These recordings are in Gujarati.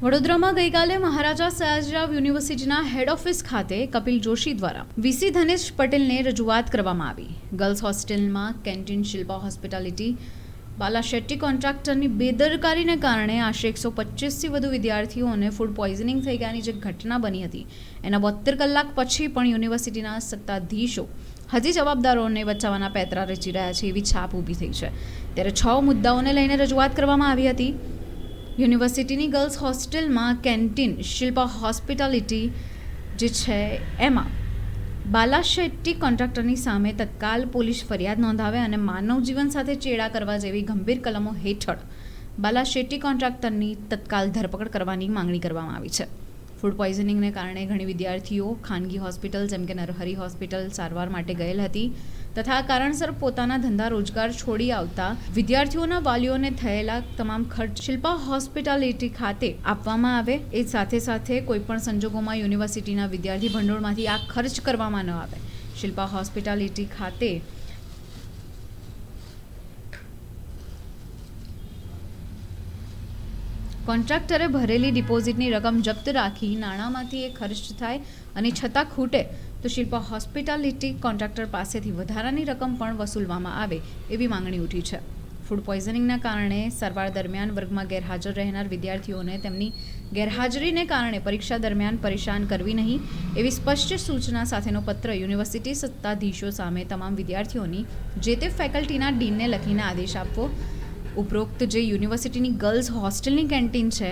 વડોદરામાં ગઈકાલે મહારાજા સયાજીરાવ યુનિવર્સિટીના હેડ ઓફિસ ખાતે કપિલ જોશી દ્વારા વીસી ધનેશ પટેલને રજૂઆત કરવામાં આવી. ગર્લ્સ હોસ્ટેલમાં કેન્ટીન શિલ્પા હોસ્પિટાલિટી, બાલા શેટ્ટી કોન્ટ્રાક્ટરની બેદરકારીને કારણે આશરે એકસો પચીસથી વધુ વિદ્યાર્થીઓને ફૂડ પોઈઝનિંગ થઈ ગયાની જે ઘટના બની હતી, એના બોતેર કલાક પછી પણ યુનિવર્સિટીના સત્તાધીશો હજી જવાબદારોને બચાવવાના પેતરા રચી રહ્યા છે એવી છાપ ઊભી થઈ છે. ત્યારે છ મુદ્દાઓને લઈને રજૂઆત કરવામાં આવી હતી. યુનિવર્સિટીની ગર્લ્સ હોસ્ટેલમાં કેન્ટીન, શિલ્પા હોસ્પિટાલિટી, જે છે એમાં. બાલા શેટ્ટી કોન્ટ્રાક્ટરની સામે તત્કાલ પોલીસ ફરિયાદ નોંધાવે અને માનવ જીવન સાથે ચેડા કરવા જેવી ગંભીર કલમો હેઠળ બાલા શેટ્ટી કોન્ટ્રાક્ટરની તત્કાલ ધરપકડ કરવાની માંગણી કરવામાં આવી છે. ફૂડ પોઈઝનિંગને કારણે ઘણી વિદ્યાર્થીઓ ખાનગી હોસ્પિટલ જેમ કે નરહરી હોસ્પિટલ સારવાર માટે ગયેલ હતી. તથા કારણસર પોતાના ધંધા રોજગાર છોડી આવતા વિદ્યાર્થીઓના વાલીઓને થયેલા તમામ ખર્ચ શિલ્પા હોસ્પિટાલિટી ખાતે આપવામાં આવે. એ સાથે સાથે કોઈપણ સંજોગોમાં યુનિવર્સિટીના વિદ્યાર્થી ભંડોળમાંથી આ ખર્ચ કરવામાં ન આવે. શિલ્પા હોસ્પિટાલિટી ખાતે કોન્ટ્રાક્ટરે ભરેલી ડિપોઝિટની રકમ જપ્ત રાખી નાણાંમાંથી એ ખર્ચ થાય અને છતાં ખૂટે તો શિલ્પા હોસ્પિટાલિટી કોન્ટ્રાક્ટર પાસેથી વધારાની રકમ પણ વસૂલવામાં આવે એવી માંગણી ઉઠી છે. ફૂડ પોઈઝનિંગના કારણે સારવાર દરમિયાન વર્ગમાં ગેરહાજર રહેનાર વિદ્યાર્થીઓને તેમની ગેરહાજરીને કારણે પરીક્ષા દરમિયાન પરેશાન કરવી નહીં એવી સ્પષ્ટ સૂચના સાથેનો પત્ર યુનિવર્સિટી સત્તાધીશો સામે તમામ વિદ્યાર્થીઓની જે તે ફેકલ્ટીના ડીનને લખીને આદેશ આપવો. ઉપરોક્ત જે યુનિવર્સિટીની ગર્લ્સ હોસ્ટેલની કેન્ટીન છે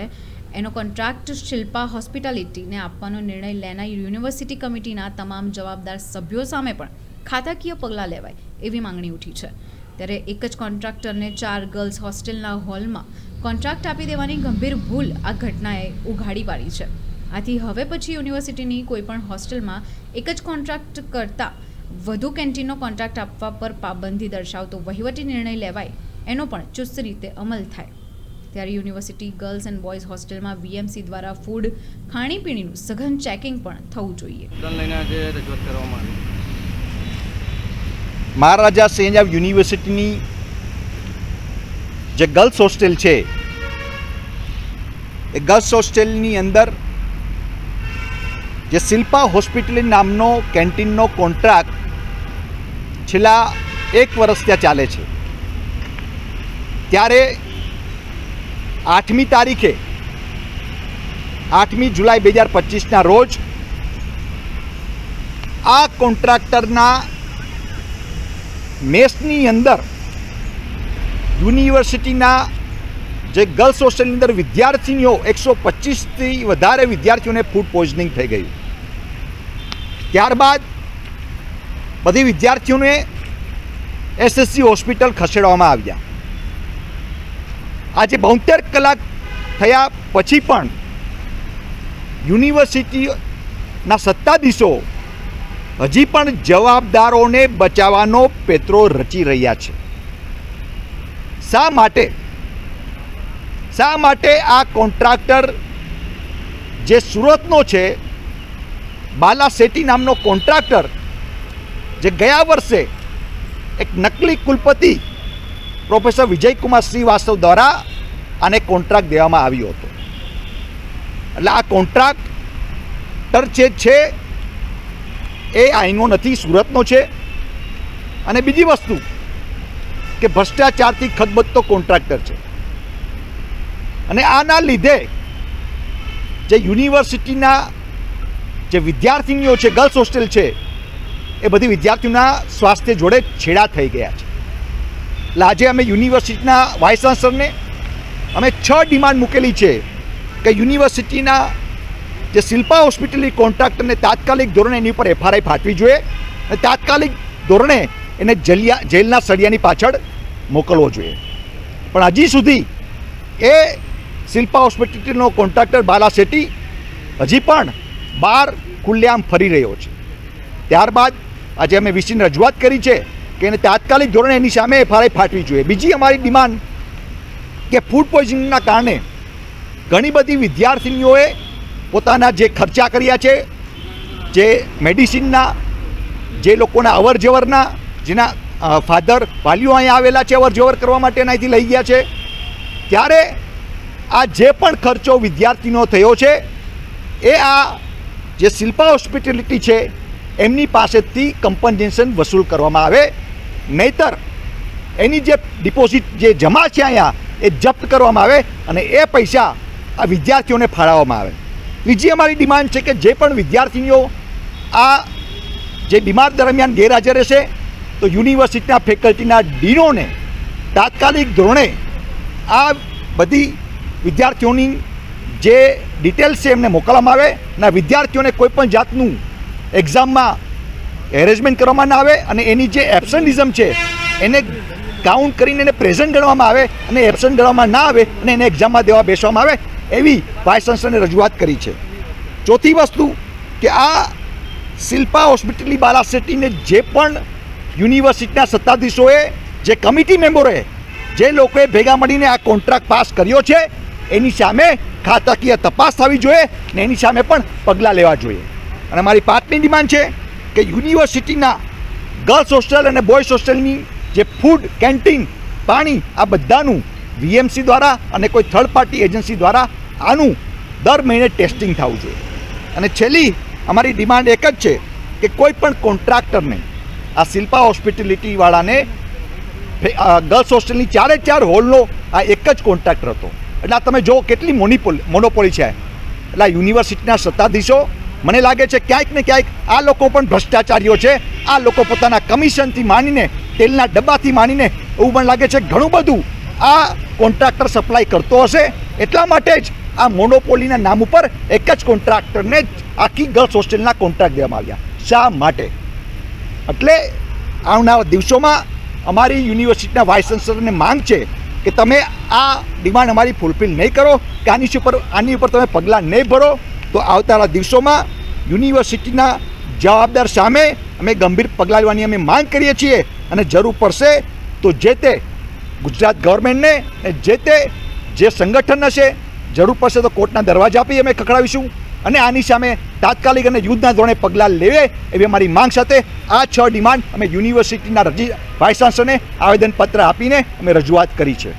એનો કોન્ટ્રાક્ટ શિલ્પા હોસ્પિટાલિટીને આપવાનો નિર્ણય લેનાર યુનિવર્સિટી કમિટીના તમામ જવાબદાર સભ્યો સામે પણ ખાતાકીય પગલાં લેવાય એવી માંગણી ઉઠી છે. ત્યારે એક જ કોન્ટ્રાક્ટરને ચાર ગર્લ્સ હોસ્ટેલના હોલમાં કોન્ટ્રાક્ટ આપી દેવાની ગંભીર ભૂલ આ ઘટનાએ ઉઘાડી પાડી છે. આથી હવે પછી યુનિવર્સિટીની કોઈપણ હોસ્ટેલમાં એક જ કોન્ટ્રાક્ટ કરતાં વધુ કેન્ટીનનો કોન્ટ્રાક્ટ આપવા પર પાબંદી દર્શાવતો વહીવટી નિર્ણય લેવાય એનો પણ ચુસ્ત રીતે અમલ થાય. ત્યારે યુનિવર્સિટી ગર્લ્સ એન્ડ બોયઝ હોસ્ટેલમાં વીએમસી દ્વારા ફૂડ ખાણીપીણીનું સઘન ચેકિંગ પણ થવું જોઈએ. મુદ્દાને લઈને આજે રજૂઆત કરવામાં આવી. મહારાજા સેન્જાવ યુનિવર્સિટીની જે ગર્લ્સ હોસ્ટેલ છે એ ગર્લ્સ હોસ્ટેલની અંદર જે શિલ્પા હોસ્પિટલ નામનો કેન્ટીનનો કોન્ટ્રાક્ટ છેલ્લા એક વર્ષ ત્યાં ચાલે છે. ત્યારે આઠમી તારીખે, આઠમી જુલાઈ બે હજાર પચીસના રોજ આ કોન્ટ્રાક્ટરના મેસની અંદર યુનિવર્સિટીના જે ગર્લ્સ હોસ્ટેલની અંદર વિદ્યાર્થીનીઓ એકસો પચીસથી વધારે વિદ્યાર્થીઓને ફૂડ પોઈઝનિંગ થઈ ગયું. ત્યારબાદ બધી વિદ્યાર્થીઓને એસએસસી હોસ્પિટલ ખસેડવામાં આવ્યા. આજે બોતેર કલાક થયા પછી પણ યુનિવર્સિટીના સત્તાધીશો હજી પણ જવાબદારોને બચાવવાનો પેત્રો રચી રહ્યા છે. શા માટે? શા માટે આ કોન્ટ્રાક્ટર જે સુરતનો છે, બાલા શેટ્ટી નામનો કોન્ટ્રાક્ટર, જે ગયા વર્ષે એક નકલી કુલપતિ પ્રોફેસર વિજયકુમાર શ્રીવાસ્તવ દ્વારા આને કોન્ટ્રાક્ટ દેવામાં આવ્યો હતો. એટલે આ કોન્ટ્રાક્ટર જે છે, એ અહીંનો નથી, સુરતનો છે. અને બીજી વસ્તુ કે ભ્રષ્ટાચારથી ખદબદતો કોન્ટ્રાક્ટર છે. અને આના લીધે જે યુનિવર્સિટીના જે વિદ્યાર્થીનીઓ છે, ગર્લ્સ હોસ્ટેલ છે, એ બધી વિદ્યાર્થીઓના સ્વાસ્થ્ય જોડે છેડા થઈ ગયા છે. એટલે આજે અમે યુનિવર્સિટીના વાઇસ ચાન્સલરને અમે છ ડિમાન્ડ મૂકેલી છે કે યુનિવર્સિટીના જે શિલ્પા હોસ્પિટલની કોન્ટ્રાક્ટરને તાત્કાલિક ધોરણે એની ઉપર એફઆરઆઈ ફાટવી જોઈએ અને તાત્કાલિક ધોરણે એને જેલિયા જેલના સળિયાની પાછળ મોકલવો જોઈએ. પણ હજી સુધી એ શિલ્પા હોસ્પિટલનો કોન્ટ્રાક્ટર બાલા શેટ્ટી હજી પણ બહાર ખુલ્લેઆમ ફરી રહ્યો છે. ત્યારબાદ આજે અમે વીસીને રજૂઆત કરી છે કે એને તાત્કાલિક ધોરણે એની સામે એફઆરઆઈ ફાટવી જોઈએ. બીજી અમારી ડિમાન્ડ કે ફૂડ પોઈઝનિંગના કારણે ઘણી બધી વિદ્યાર્થીનીઓએ પોતાના જે ખર્ચા કર્યા છે, જે મેડિસિનના, જે લોકોના અવર જવરના જેના ફાધર વાલીઓ અહીંયા આવેલા છે અવર જવર કરવા માટે અહીંથી લઈ ગયા છે, ત્યારે આ જે પણ ખર્ચો વિદ્યાર્થીનો થયો છે, એ આ જે શિલ્પા હોસ્પિટેલિટી છે, એમની પાસેથી કમ્પન્સેશન વસૂલ કરવામાં આવે. નહીતર એની જે ડિપોઝિટ જે જમા છે અહીંયા, એ જપ્ત કરવામાં આવે અને એ પૈસા આ વિદ્યાર્થીઓને ફાળવવામાં આવે. બીજી અમારી ડિમાન્ડ છે કે જે પણ વિદ્યાર્થીઓ આ જે બીમાર દરમિયાન ગેરહાજર રહેશે, તો યુનિવર્સિટીના ફેકલ્ટીના ડીનોને તાત્કાલિક ધોરણે આ બધી વિદ્યાર્થીઓની જે ડિટેલ્સ છે એમને મોકલવામાં આવે અને વિદ્યાર્થીઓને કોઈપણ જાતનું એક્ઝામમાં એરેન્જમેન્ટ કરવામાં ના આવે અને એની જે એબસન્ટિઝમ છે, એને કાઉન્ટ કરીને એને પ્રેઝન્ટ ગણવામાં આવે અને એબસન્ટ ગણવામાં ના આવે અને એને એક્ઝામમાં દેવા બેસવામાં આવે, એવી વાઇસ ચાન્સલરને રજૂઆત કરી છે. ચોથી વસ્તુ કે આ શિલ્પા હોસ્પિટલની બાલાસિટીને જે પણ યુનિવર્સિટીના સત્તાધીશોએ, જે કમિટી મેમ્બરોએ, જે લોકોએ ભેગા મળીને આ કોન્ટ્રાક્ટ પાસ કર્યો છે, એની સામે ખાતાકીય તપાસ થવી જોઈએ ને એની સામે પણ પગલાં લેવા જોઈએ. અને મારી પાંચમી ડિમાન્ડ છે કે યુનિવર્સિટીના ગર્લ્સ હોસ્ટેલ અને બોયઝ હોસ્ટેલની જે ફૂડ કેન્ટીન, પાણી, આ બધાનું વીએમસી દ્વારા અને કોઈ થર્ડ પાર્ટી એજન્સી દ્વારા આનું દર મહિને ટેસ્ટિંગ થવું જોઈએ. અને છેલ્લી અમારી ડિમાન્ડ એક જ છે કે કોઈ પણ કોન્ટ્રાક્ટરને, આ શિલ્પા હોસ્પિટેલિટીવાળાને ગર્લ્સ હોસ્ટેલની ચારે ચાર હોલનો આ એક જ કોન્ટ્રાક્ટર હતો. એટલે આ તમે જો કેટલી મોનિપોલ, મોનોપોલી છે એટલે આ યુનિવર્સિટીના સત્તાધીશો મને લાગે છે ક્યાંક ને ક્યાંક આ લોકો પણ ભ્રષ્ટાચારીઓ છે. આ લોકો પોતાના કમિશનથી માનીને, તેલના ડબ્બાથી માનીને, એવું પણ લાગે છે ઘણું બધું આ કોન્ટ્રાક્ટર સપ્લાય કરતો હશે. એટલા માટે જ આ મોનોપોલીના નામ ઉપર એક જ કોન્ટ્રાક્ટરને જ આખી ગર્લ્સ હોસ્ટેલના કોન્ટ્રાક્ટ દેવામાં આવ્યા. શા માટે? એટલે આવનારા દિવસોમાં અમારી યુનિવર્સિટીના વાઇસ ચાન્સલરને માંગ છે કે તમે આ ડિમાન્ડ અમારી ફૂલફિલ નહીં કરો, કે આની ઉપર આની ઉપર તમે પગલાં નહીં ભરો. તો આવતાના દિવસોમાં યુનિવર્સિટીના જવાબદાર સામે અમે ગંભીર પગલાં લેવાની અમે માંગ કરીએ છીએ અને જરૂર પડશે તો જે તે ગુજરાત ગવર્મેન્ટને જે તે જે સંગઠન હશે, જરૂર પડશે તો કોર્ટના દરવાજા આપી અમે ખખડાવીશું અને આની સામે તાત્કાલિક અને યુદ્ધના ધોરણે પગલાં લેવે એવી અમારી માંગ સાથે આ છ ડિમાન્ડ અમે યુનિવર્સિટીના રજી વાઇસ ચાન્સલરને આવેદનપત્ર આપીને અમે રજૂઆત કરી છે.